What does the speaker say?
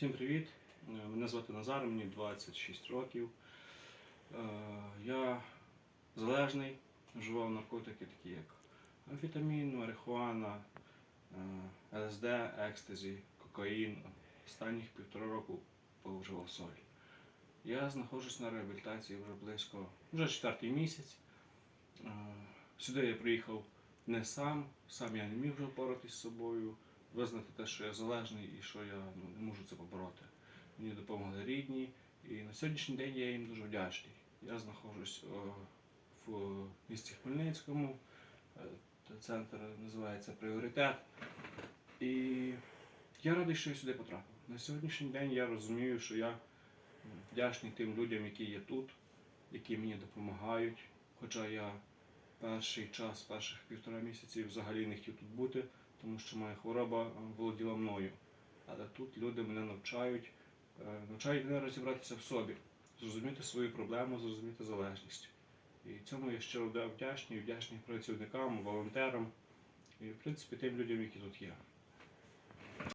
Всім привіт! Е, Мене звати Назар, мені 26 років. Е, Я залежний, вживав наркотики, такі як амфетамін, марихуана, е, ЛСД, екстазі, кокаїн. Останніх півтора року повживав солі. Я знаходжусь на реабілітації вже близько, вже четвертий місяць. Сюди я приїхав не сам, сам я не міг вже впоратись з собою, визнати те, що я залежний і що я ну, не можу це побороти. Мені допомогли рідні, і на сьогоднішній день я їм дуже вдячний. Я знаходжусь о, в місті Хмельницькому, е, центр називається Пріоритет. І я радий, що я сюди потрапив. На сьогоднішній день я розумію, що я вдячний тим людям, які є тут, які мені допомагають. Хоча я перший час, перших півтора місяці взагалі не хотів тут бути, тому що моя хвороба е, володіла мною. Але тут люди мене навчають, е, навчають мене розібратися в собі, зрозуміти свою проблему, зрозуміти залежність. І цьому я щиро вдячний, вдячний працівникам, волонтерам і, в принципі, тим людям, які тут є.